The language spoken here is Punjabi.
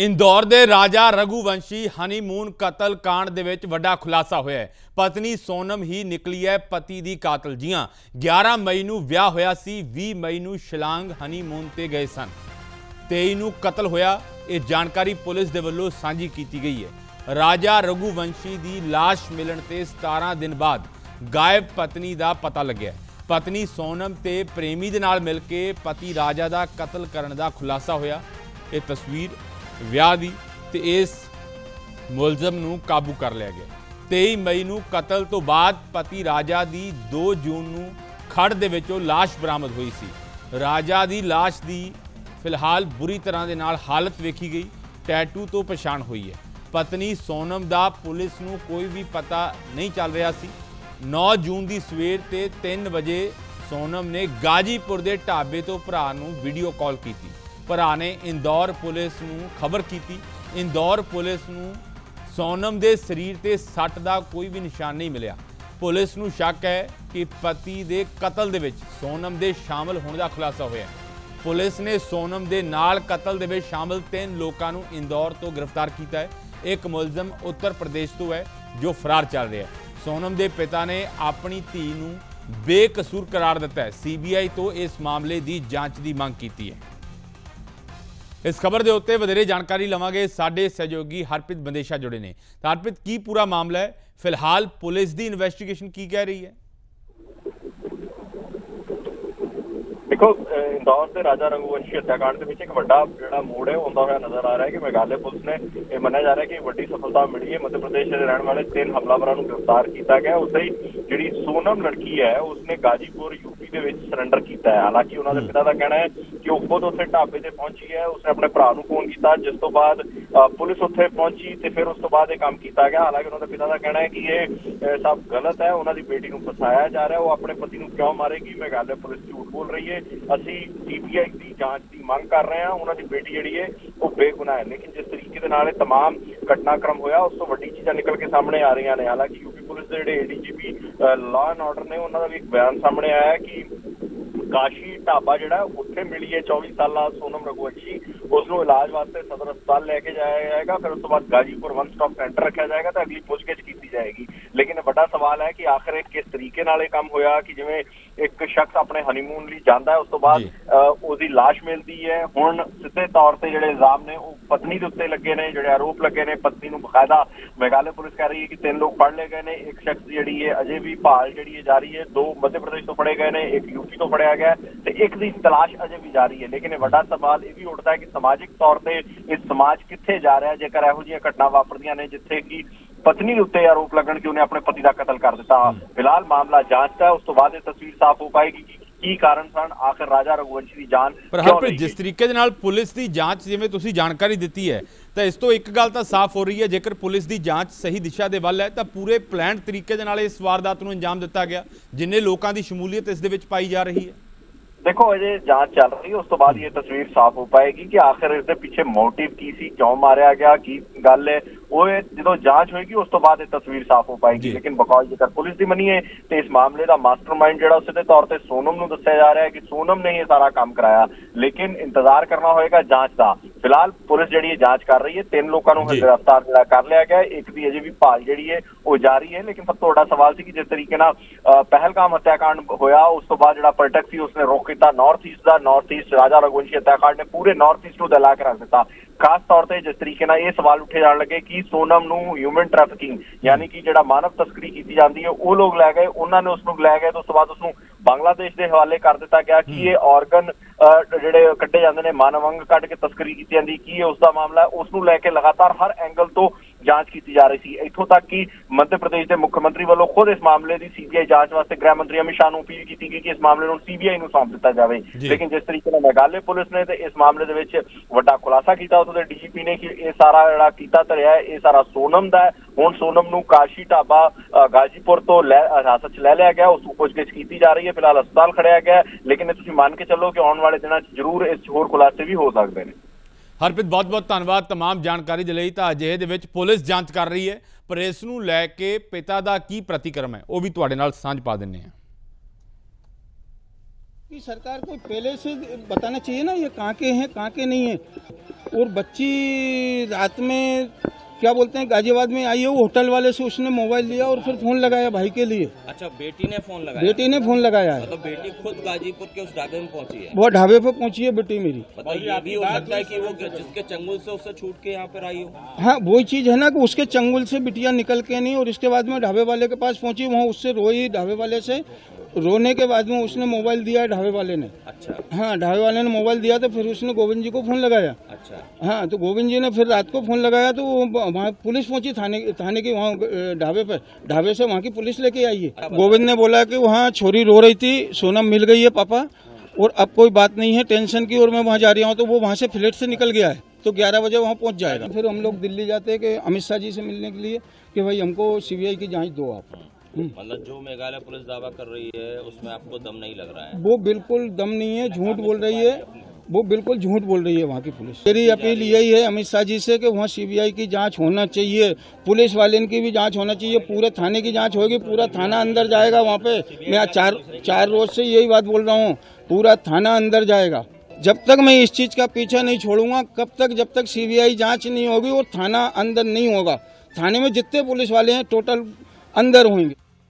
ਇੰਦੌਰ ਦੇ ਰਾਜਾ ਰਘੂਵੰਸ਼ੀ ਹਨੀਮੂਨ ਕਤਲ ਕਾਂਡ ਦੇ ਵਿੱਚ ਵੱਡਾ ਖੁਲਾਸਾ ਹੋਇਆ ਹੈ। ਪਤਨੀ ਸੋਨਮ ਹੀ ਨਿਕਲੀ ਹੈ ਪਤੀ ਦੀ ਕਾਤਲ। ਜੀਆਂ 11 ਮਈ ਨੂੰ ਵਿਆਹ ਹੋਇਆ ਸੀ 20 ਮਈ ਨੂੰ ਸ਼ਿਲਾਂਗ ਹਨੀਮੂਨ ਤੇ ਗਏ ਸਨ। 23 ਨੂੰ ਕਤਲ ਹੋਇਆ, ਇਹ ਜਾਣਕਾਰੀ ਪੁਲਿਸ ਦੇ ਵੱਲੋਂ ਸਾਂਝੀ ਕੀਤੀ ਗਈ ਹੈ। ਰਾਜਾ ਰਘੂਵੰਸ਼ੀ ਦੀ ਲਾਸ਼ ਮਿਲਣ ਤੇ 17 ਦਿਨ ਬਾਅਦ ਗਾਇਬ ਪਤਨੀ ਦਾ ਪਤਾ ਲੱਗਿਆ। ਪਤਨੀ ਸੋਨਮ ਤੇ ਪ੍ਰੇਮੀ ਦੇ ਨਾਲ ਮਿਲ ਕੇ ਪਤੀ ਰਾਜਾ ਦਾ ਕਤਲ ਕਰਨ ਦਾ ਖੁਲਾਸਾ ਹੋਇਆ। ਇਹ ਤਸਵੀਰ ਵਿਆਹ ਦੀ ਤੇ ਇਸ ਮੁਲਜ਼ਮ ਨੂੰ ਕਾਬੂ ਕਰ ਲਿਆ ਗਿਆ। 23 ਮਈ ਨੂੰ ਕਤਲ ਤੋਂ ਬਾਅਦ ਪਤੀ ਰਾਜਾ ਦੀ 2 ਜੂਨ ਨੂੰ ਖੜ ਦੇ ਵਿੱਚੋਂ ਲਾਸ਼ ਬਰਾਮਦ ਹੋਈ ਸੀ। ਰਾਜਾ ਦੀ ਲਾਸ਼ ਦੀ ਫਿਲਹਾਲ ਬੁਰੀ ਤਰ੍ਹਾਂ ਦੇ ਨਾਲ ਹਾਲਤ ਵੇਖੀ ਗਈ, ਟੈਟੂ ਤੋਂ ਪਛਾਣ ਹੋਈ ਹੈ। ਪਤਨੀ ਸੋਨਮ ਦਾ ਪੁਲਿਸ ਨੂੰ ਕੋਈ ਵੀ ਪਤਾ ਨਹੀਂ ਚੱਲ ਰਿਹਾ ਸੀ। 9 ਜੂਨ ਦੀ ਸਵੇਰ ਤੇ 3 ਵਜੇ ਸੋਨਮ ਨੇ ਗਾਜੀਪੁਰ ਦੇ ਢਾਬੇ ਤੋਂ ਭਰਾ ਨੂੰ ਵੀਡੀਓ ਕਾਲ ਕੀਤੀ। ਭਰਾ ਨੇ ਇੰਦੌਰ ਪੁਲਿਸ ਨੂੰ ਖਬਰ ਕੀਤੀ। ਇੰਦੌਰ ਪੁਲਿਸ ਨੂੰ ਸੋਨਮ ਦੇ ਸਰੀਰ ਤੇ ਸੱਟ ਦਾ ਕੋਈ ਵੀ ਨਿਸ਼ਾਨ ਨਹੀਂ ਮਿਲਿਆ। ਪੁਲਿਸ ਨੂੰ ਸ਼ੱਕ ਹੈ ਕਿ ਪਤੀ ਦੇ ਕਤਲ ਦੇ ਵਿੱਚ ਸੋਨਮ ਦੇ ਸ਼ਾਮਲ ਹੋਣ ਦਾ ਖੁਲਾਸਾ ਹੋਇਆ। ਹੈ ਪੁਲਿਸ ਨੇ ਸੋਨਮ ਦੇ ਨਾਲ ਕਤਲ ਦੇ ਵਿੱਚ ਸ਼ਾਮਲ ਤਿੰਨ ਲੋਕਾਂ ਨੂੰ ਇੰਦੌਰ ਤੋਂ ਗ੍ਰਿਫਤਾਰ ਕੀਤਾ ਹੈ। ਇੱਕ ਮੁਲਜ਼ਮ ਉੱਤਰ ਪ੍ਰਦੇਸ਼ ਤੋਂ ਹੈ, ਜੋ ਫਰਾਰ ਚੱਲ ਰਿਹਾ ਹੈ। ਸੋਨਮ ਦੇ ਪਿਤਾ ਨੇ ਆਪਣੀ ਧੀ ਨੂੰ ਬੇਕਸੂਰ ਕਰਾਰ ਦਿੱਤਾ ਹੈ। ਸੀਬੀਆਈ ਤੋਂ ਇਸ ਮਾਮਲੇ ਦੀ ਜਾਂਚ ਦੀ ਮੰਗ ਕੀਤੀ ਹੈ। ਇਸ ਖਬਰ ਦੇ ਉੱਤੇ ਵਧੇਰੇ ਜਾਣਕਾਰੀ ਲਵਾਂਗੇ ਸਾਡੇ ਸਹਿਯੋਗੀ ਹਰਪ੍ਰੀਤ ਬੰਦੇਸ਼ਾ ਜੁੜੇ ਨੇ ਤਾਂ ਹਰਪ੍ਰੀਤ ਕੀ ਪੂਰਾ ਮਾਮਲਾ ਹੈ ਫਿਲਹਾਲ ਪੁਲਿਸ ਦੀ ਇਨਵੈਸਟੀਗੇਸ਼ਨ ਕੀ ਕਹਿ ਰਹੀ ਹੈ ਦੇਖੋ ਅਹ ਇੰਦੌਰ ਦੇ ਰਾਜਾ ਰਘੁਵੰਸ਼ੀ ਹੱਤਿਆਕਾਂਡ ਦੇ ਵਿੱਚ ਇੱਕ ਵੱਡਾ ਜਿਹੜਾ ਮੋੜ ਹੈ ਉਹ ਆਉਂਦਾ ਹੋਇਆ ਨਜ਼ਰ ਆ ਰਿਹਾ ਹੈ ਕਿ ਮੇਘਾਲय ਪੁਲਿਸ ਨੇ ਇਹ ਮੰਨਿਆ ਜਾ ਰਿਹਾ ਹੈ ਕਿ ਵੱਡੀ ਸਫਲਤਾ ਮਿਲੀ ਹੈ ਮੱਧ ਪ੍ਰਦੇਸ਼ ਦੇ ਰਹਿਣ ਵਾਲੇ ਤਿੰਨ ਹਮਲਾਵਰਾਂ ਨੂੰ ਗ੍ਰਿਫਤਾਰ ਕੀਤਾ ਗਿਆ ਉਸੇ ਹੀ ਜਿਹੜੀ ਸੋਨਮ ਲੜਕੀ ਹੈ ਉਸਨੇ ਗਾਜੀਪੁਰ ਯੂਪੀ ਦੇ ਵਿੱਚ ਸਰੈਂਡਰ ਕੀਤਾ ਹੈ। ਹਾਲਾਂਕਿ ਉਹਨਾਂ ਦੇ ਪਿਤਾ ਦਾ ਕਹਿਣਾ ਹੈ ਕਿ ਉਹ ਖੁਦ ਉੱਥੇ ਢਾਬੇ ਤੇ ਪਹੁੰਚੀ ਹੈ। ਉਸਨੇ ਆਪਣੇ ਭਰਾ ਨੂੰ ਫੋਨ ਕੀਤਾ। ਜਿਸ ਤੋਂ ਬਾਅਦ ਪੁਲਿਸ ਉੱਥੇ ਪਹੁੰਚੀ ਤੇ ਫਿਰ ਉਸ ਤੋਂ ਬਾਅਦ ਇਹ ਕੰਮ ਕੀਤਾ ਗਿਆ। ਹਾਲਾਂਕਿ ਉਹਨਾਂ ਦੇ ਪਿਤਾ ਦਾ ਕਹਿਣਾ ਹੈ ਕਿ ਇਹ ਸਭ ਗਲਤ ਹੈ। ਉਹਨਾਂ ਦੀ ਬੇਟੀ ਨੂੰ ਫਸਾਇਆ ਜਾ ਰਿਹਾ। ਉਹ ਆਪਣੇ ਪਤੀ ਨੂੰ ਕਿਉਂ ਮਾਰੇਗੀ ਮੇਘਾਲਿਆ ਪੁਲਿਸ ਝੂਠ ਬੋਲ ਰਹੀ ਹੈ। ਅਸੀਂ ਸੀਬੀਆਈ ਦੀ ਜਾਂਚ ਦੀ ਮੰਗ ਕਰ ਰਹੇ ਹਾਂ। ਉਹਨਾਂ ਦੀ ਬੇਟੀ ਜਿਹੜੀ ਹੈ ਉਹ ਬੇਗੁਨਾਹ ਹੈ। ਲੇਕਿਨ ਜਿਸ ਤਰੀਕੇ ਦੇ ਨਾਲ ਇਹ ਤਮਾਮ ਘਟਨਾਕ੍ਰਮ ਹੋਇਆ ਉਸ ਤੋਂ ਵੱਡੀ ਚੀਜ਼ਾਂ ਨਿਕਲ ਕੇ ਸਾਹਮਣੇ ਆ ਰਹੀਆਂ ਨੇ। ਹਾਲਾਂਕਿ ਪੁਲਿਸ ਦੇ ਜਿਹੜੇ ਏਡੀਜੀਪੀ ਲਾਅ ਐਂਡ ਆਰਡਰ ਨੇ, ਉਹਨਾਂ ਦਾ ਵੀ ਇੱਕ ਬਿਆਨ ਸਾਹਮਣੇ ਆਇਆ ਕਿ ਕਾਸ਼ੀ ਢਾਬਾ ਜਿਹੜਾ, ਉੱਥੇ ਮਿਲੀ ਹੈ 24 ਸਾਲਾ ਸੋਨਮ ਰਘੁਵੰਸ਼ੀ। ਉਸ ਨੂੰ ਇਲਾਜ ਵਾਸਤੇ ਸਦਰ ਹਸਪਤਾਲ ਲੈ ਕੇ ਜਾਇਆ ਜਾਏਗਾ, ਫਿਰ ਉਸ ਤੋਂ ਬਾਅਦ ਗਾਜੀਪੁਰ ਵਨ ਸਟਾਪ ਸੈਂਟਰ ਰੱਖਿਆ ਜਾਏਗਾ ਤਾਂ ਅਗਲੀ ਪੁੱਛਗਿੱਛ ਕੀਤੀ ਜਾਏਗੀ। ਵੱਡਾ ਸਵਾਲ ਹੈ ਕਿ ਆਖਰ ਇਹ ਕਿਸ ਤਰੀਕੇ ਨਾਲ ਇਹ ਕੰਮ ਹੋਇਆ ਕਿ ਜਿਵੇਂ ਇੱਕ ਸ਼ਖਸ ਆਪਣੇ ਹਨੀਮੂਨ ਲਈ ਜਾਂਦਾ ਹੈ ਉਸ ਤੋਂ ਬਾਅਦ ਉਹਦੀ ਲਾਸ਼ ਮਿਲਦੀ ਹੈ। ਹੁਣ ਸਿੱਧੇ ਤੌਰ ਤੇ ਜਿਹੜੇ ਇਲਜ਼ਾਮ ਨੇ ਉਹ ਪਤਨੀ ਦੇ ਉੱਤੇ ਲੱਗੇ ਨੇ ਜਿਹੜੇ ਆਰੋਪ ਲੱਗੇ ਨੇ ਪਤਨੀ ਨੂੰ ਬਕਾਇਦਾ ਮੇਘਾਲय ਪੁਲਿਸ ਕਹਿ ਰਹੀ ਹੈ ਕਿ ਤਿੰਨ ਲੋਕ ਫੜ ਲਏ ਗਏ ਨੇ। ਇੱਕ ਸ਼ਖਸ ਜਿਹੜੀ ਹੈ ਅਜੇ ਵੀ ਭਾਲ ਜਿਹੜੀ ਹੈ ਜਾਰੀ ਹੈ। ਦੋ ਮੱਧ ਪ੍ਰਦੇਸ਼ ਤੋਂ ਫੜੇ ਗਏ ਨੇ ਇੱਕ ਯੂਪੀ ਤੋਂ ਫੜਿਆ ਗਿਆ ਤੇ ਇੱਕ ਦੀ ਤਲਾਸ਼ ਅਜੇ ਵੀ ਜਾਰੀ ਹੈ। ਲੇਕਿਨ ਇਹ ਵੱਡਾ ਸਵਾਲ ਇਹ ਵੀ ਉੱਠਦਾ ਹੈ ਕਿ ਸਮਾਜਿਕ ਤੌਰ ਤੇ ਇਹ ਸਮਾਜ ਕਿੱਥੇ ਜਾ ਰਿਹਾ ਜੇਕਰ ਇਹੋ ਜਿਹੀਆਂ ਘਟਨਾ ਵਾਪਰਦੀਆਂ ਨੇ ਜਿੱਥੇ ਕਿ ਪਤਨੀ ਦੇ ਉੱਤੇ ਆਰੋਪ ਲੱਗਣ ਕਿ ਉਹਨੇ ਆਪਣੇ ਪਤੀ ਦਾ ਕਤਲ ਕਰ ਦਿੱਤਾ। ਫਿਲਹਾਲ ਮਾਮਲਾ ਜਾਂਚ ਦਾ ਉਸ ਤੋਂ ਬਾਅਦ ਇਹ ਤਸਵੀਰ ਸਾਫ਼ ਹੋ ਪਾਏਗੀ ਕਿ ਕੀ ਕਾਰਨ ਸਨ। ਆਖਰ ਰਾਜਾ ਰਘੁਵੰਸ਼ੀ ਦੀ ਜਾਨ ਪਰ ਹਰਪ੍ਰੀਤ ਜਿਸ? ਤਰੀਕੇ ਦੇ ਨਾਲ ਪੁਲਿਸ ਦੀ ਜਾਂਚ ਜਿਵੇਂ ਤੁਸੀਂ ਜਾਣਕਾਰੀ ਦਿੱਤੀ ਹੈ ਤਾਂ ਇਸ ਤੋਂ ਇੱਕ ਗੱਲ ਤਾਂ ਸਾਫ਼ ਹੋ ਰਹੀ ਹੈ ਜੇਕਰ ਪੁਲਿਸ ਦੀ ਜਾਂਚ ਸਹੀ ਦਿਸ਼ਾ ਦੇ ਵੱਲ ਹੈ ਤਾਂ ਪੂਰੇ ਪਲਾਨ ਤਰੀਕੇ ਦੇ ਨਾਲ ਇਸ ਵਾਰਦਾਤ ਨੂੰ ਅੰਜਾਮ ਦਿੱਤਾ ਗਿਆ ਜਿੰਨੇ ਲੋਕਾਂ ਦੀ ਸ਼ਮੂਲੀਅਤ ਇਸ ਦੇ ਵਿੱਚ ਪਾਈ ਜਾ ਰਹੀ ਹੈ। ਦੇਖੋ ਅਜੇ ਜਾਂਚ ਚੱਲ ਰਹੀ ਹੈ ਉਸ ਤੋਂ ਬਾਅਦ ਇਹ ਤਸਵੀਰ ਸਾਫ਼ ਹੋ ਪਾਏਗੀ ਕਿ ਆਖਰ ਇਸ ਦੇ ਪਿੱਛੇ ਮੋਟਿਵ ਕੀ ਸੀ ਕਿਉਂ ਮਾਰਿਆ ਗਿਆ ਕੀ ਗੱਲ ਹੈ ਉਹ ਇਹ ਜਦੋਂ ਜਾਂਚ ਹੋਏਗੀ ਉਸ ਤੋਂ ਬਾਅਦ ਇਹ ਤਸਵੀਰ ਸਾਫ਼ ਹੋ। ਪਾਏਗੀ ਲੇਕਿਨ ਬਕੌਲ ਜੇਕਰ ਪੁਲਿਸ ਦੀ ਮੰਨੀਏ ਤੇ ਇਸ ਮਾਮਲੇ ਦਾ ਮਾਸਟਰਮਾਈਂਡ ਜਿਹੜਾ ਉਸੇ ਦੇ ਤੌਰ ਤੇ ਸੋਨਮ ਨੂੰ ਦੱਸਿਆ ਜਾ ਰਿਹਾ ਹੈ ਕਿ ਸੋਨਮ ਨੇ ਇਹ ਸਾਰਾ ਕੰਮ ਕਰਾਇਆ ਲੇਕਿਨ ਇੰਤਜ਼ਾਰ ਕਰਨਾ ਹੋਏਗਾ ਜਾਂਚ ਦਾ ਫਿਲਹਾਲ ਪੁਲਿਸ ਜਿਹੜੀ ਹੈ ਜਾਂਚ ਕਰ ਰਹੀ ਹੈ ਤਿੰਨ ਲੋਕਾਂ ਨੂੰ। ਗ੍ਰਿਫਤਾਰ ਜਿਹੜਾ ਕਰ ਲਿਆ ਗਿਆ। ਇੱਕ ਦੀ ਅਜੇ ਵੀ ਭਾਲ ਜਿਹੜੀ ਹੈ ਉਹ ਜਾਰੀ ਹੈ ਲੇਕਿਨ ਸਭ ਤੋਂ ਵੱਡਾ ਸਵਾਲ ਸੀ ਕਿ ਜਿਸ ਤਰੀਕੇ ਨਾਲ ਪਹਿਲਗਾਮ ਹੱਤਿਆਕਾਂਡ ਹੋਇਆ ਉਸ ਤੋਂ ਬਾਅਦ ਜਿਹੜਾ ਪਰਟਕ ਸੀ ਉਸਨੇ ਰੋਕ ਕੀਤਾ ਨਾਰਥ ਈਸਟ ਦਾ ਨਾਰਥ ਈਸਟ ਰਾਜਾ ਰਘੁਵੰਸ਼ੀ ਹੱਤਿਆਕਾਂਡ ਨੇ ਪੂਰੇ ਨਾਰਥ ਈਸਟ ਨੂੰ ਦਲਾ ਕੇ ਰੱਖ ਦਿੱਤਾ ਖਾਸ ਤੌਰ ਤੇ ਜਿਸ ਤਰੀਕੇ ਨਾਲ ਇਹ ਸਵਾਲ ਉੱਠੇ ਜਾਣ ਲੱਗੇ ਕਿ ਸੋਨਮ ਨੂੰ ਹਿਊਮਨ ਟ੍ਰੈਫਿਕਿੰਗ ਯਾਨੀ ਕਿ ਜਿਹੜਾ ਮਾਨਵ ਤਸਕਰੀ ਕੀਤੀ ਜਾਂਦੀ ਹੈ ਉਹ ਲੋਕ ਲੈ ਗਏ ਉਹਨਾਂ ਨੇ ਉਸ ਨੂੰ ਲੈ ਗਏ ਤੇ ਉਸ ਤੋਂ ਬਾਅਦ ਉਸ ਨੂੰ ਬੰਗਲਾਦੇਸ਼ ਦੇ ਹਵਾਲੇ ਕਰ ਦਿੱਤਾ ਗਿਆ ਕਿ ਇਹ ਆਰਗਨ ਜਿਹੜੇ ਕੱਢੇ ਜਾਂਦੇ ਨੇ ਮਾਨਵ ਅੰਗ ਕੱਢ ਕੇ ਤਸਕਰੀ ਕੀਤੀ ਜਾਂਦੀ ਕੀ ਇਹ ਉਸ ਦਾ ਮਾਮਲਾ ਉਸ ਨੂੰ ਲੈ ਕੇ ਲਗਾਤਾਰ ਹਰ ਐਂਗਲ ਤੋਂ ਜਾਂਚ ਕੀਤੀ ਜਾ ਰਹੀ ਸੀ। ਇੱਥੋਂ ਤੱਕ ਕਿ ਮੱਧ ਪ੍ਰਦੇਸ਼ ਦੇ ਮੁੱਖ ਮੰਤਰੀ ਵੱਲੋਂ ਖੁਦ ਇਸ ਮਾਮਲੇ ਦੀ ਸੀਬੀਆਈ ਜਾਂਚ ਵਾਸਤੇ ਗ੍ਰਹਿ ਮੰਤਰੀ ਅਮਿਤ ਸ਼ਾਹ ਨੂੰ ਅਪੀਲ ਕੀਤੀ ਗਈ ਕਿ ਇਸ ਮਾਮਲੇ ਨੂੰ ਸੀਬੀਆਈ ਨੂੰ ਸੌਂਪ ਦਿੱਤਾ ਜਾਵੇ। ਲੇਕਿਨ ਜਿਸ ਤਰੀਕੇ ਨਾਲ ਮੇਘਾਲय ਪੁਲਿਸ ਨੇ ਤੇ ਇਸ ਮਾਮਲੇ ਦੇ ਵਿੱਚ ਵੱਡਾ ਖੁਲਾਸਾ ਕੀਤਾ ਉਦੋਂ ਦੇ ਡੀਜੀਪੀ ਨੇ ਕਿ ਇਹ ਸਾਰਾ ਜਿਹੜਾ ਕੀਤਾ ਧਰਿਆ ਇਹ ਸਾਰਾ ਸੋਨਮ ਦਾ ਹੈ। ਹੁਣ ਸੋਨਮ ਨੂੰ ਕਾਸ਼ੀ ਢਾਬਾ ਗਾਜੀਪੁਰ ਤੋਂ ਲੈ ਹਿਰਾਸਤ 'ਚ ਲੈ ਲਿਆ ਗਿਆ ਉਸ ਨੂੰ ਪੁੱਛਗਿੱਛ ਕੀਤੀ ਜਾ ਰਹੀ ਹੈ। ਫਿਲਹਾਲ ਹਸਪਤਾਲ ਖੜਿਆ ਗਿਆ ਲੇਕਿਨ ਤੁਸੀਂ ਮੰਨ ਕੇ ਚੱਲੋ ਕਿ ਆਉਣ ਵਾਲੇ ਦਿਨਾਂ 'ਚ ਜ਼ਰੂਰ ਇਸ 'ਚ ਹੋਰ ਖੁਲਾਸੇ ਵੀ ਹੋ ਸਕਦੇ ਨੇ। ਹਰਪ੍ਰੀਤ ਬਹੁਤ-ਬਹੁਤ ਧੰਨਵਾਦ तमाम ਜਾਣਕਾਰੀ ਦੇ ਲਈ ਤਾਂ ਅਜਿਹੇ ਦੇ ਵਿੱਚ ਪੁਲਿਸ ਜਾਂਚ ਕਰ ਰਹੀ ਹੈ ਪਰ ਇਸ ਨੂੰ ਲੈ ਕੇ ਪਿਤਾ ਦਾ ਕੀ ਪ੍ਰਤੀਕਰਮ ਹੈ ਉਹ ਵੀ ਤੁਹਾਡੇ ਨਾਲ ਸਾਂਝ ਪਾ ਦਿੰਨੇ ਆ कि सरकार को पहले से बताना चाहिए ना ये कहाँ के हैं कहाँ के नहीं है और बच्ची रात में क्या बोलते हैं गाजियाबाद में आई है वो होटल वाले से उसने मोबाइल लिया और फिर फ़ोन लगाया भाई के लिए। अच्छा बेटी ने फ़ोन लगाया? बेटी ने फ़ोन लगाया है। मतलब बेटी खुद गाजीपुर के उस ढाबे में पहुँची है? वो ढाबे पे पहुँची है बेटी मेरी। मतलब ये भी हो सकता है कि वो जिसके चंगुल से उससे छूट के यहाँ पर आई हो। हाँ वही चीज़ है ना कि उसके चंगुल से बिटिया निकल के नहीं और इसके बाद में ढाबे वाले के पास पहुँची वहाँ उससे रोई ढाबे वाले से। रोने के बाद में उसने मोबाइल दिया ढाबे वाले ने। अच्छा। हाँ ढाबे वाले ने मोबाइल दिया तो फिर उसने गोविंद जी को फ़ोन लगाया। अच्छा। हाँ तो गोविंद जी ने फिर रात को फ़ोन लगाया तो वो वहाँ पुलिस पहुँची थाने थाने की वहाँ ढाबे पर। ढाबे से वहाँ की पुलिस लेके आई है। गोविंद ने बोला कि वहाँ छोरी रो रही थी सोनम मिल गई है पापा। और अब कोई बात नहीं है टेंशन की और मैं वहाँ जा रहा हूँ तो वो वहाँ से फ्लैट से निकल गया है। तो 11 बजे वहाँ पहुँच जाएगा। फिर हम लोग दिल्ली जाते हैं कि अमित शाह जी से मिलने के लिए कि भाई हमको सीबीआई की जाँच दो आप। मतलब जो मेघालय पुलिस दावा कर रही है उसमें आपको दम नहीं लग रहा है? वो बिल्कुल दम नहीं है झूठ बोल रही है। वो बिल्कुल झूठ बोल रही है वहाँ की पुलिस। मेरी अपील यही है अमित शाह जी से कि वहाँ सीबीआई की जाँच होना चाहिए पुलिस वाले की भी जाँच होना चाहिए पूरे थाने की जाँच होगी पूरा थाना अंदर जाएगा वहाँ पे। मैं चार चार रोज से यही बात बोल रहा हूँ पूरा थाना अंदर जाएगा। जब तक मैं इस चीज़ का पीछा नहीं छोड़ूँगा कब तक जब तक सीबीआई जाँच नहीं होगी और थाना अंदर नहीं होगा। थाने में जितने पुलिस वाले हैं टोटल अंदर होंगे।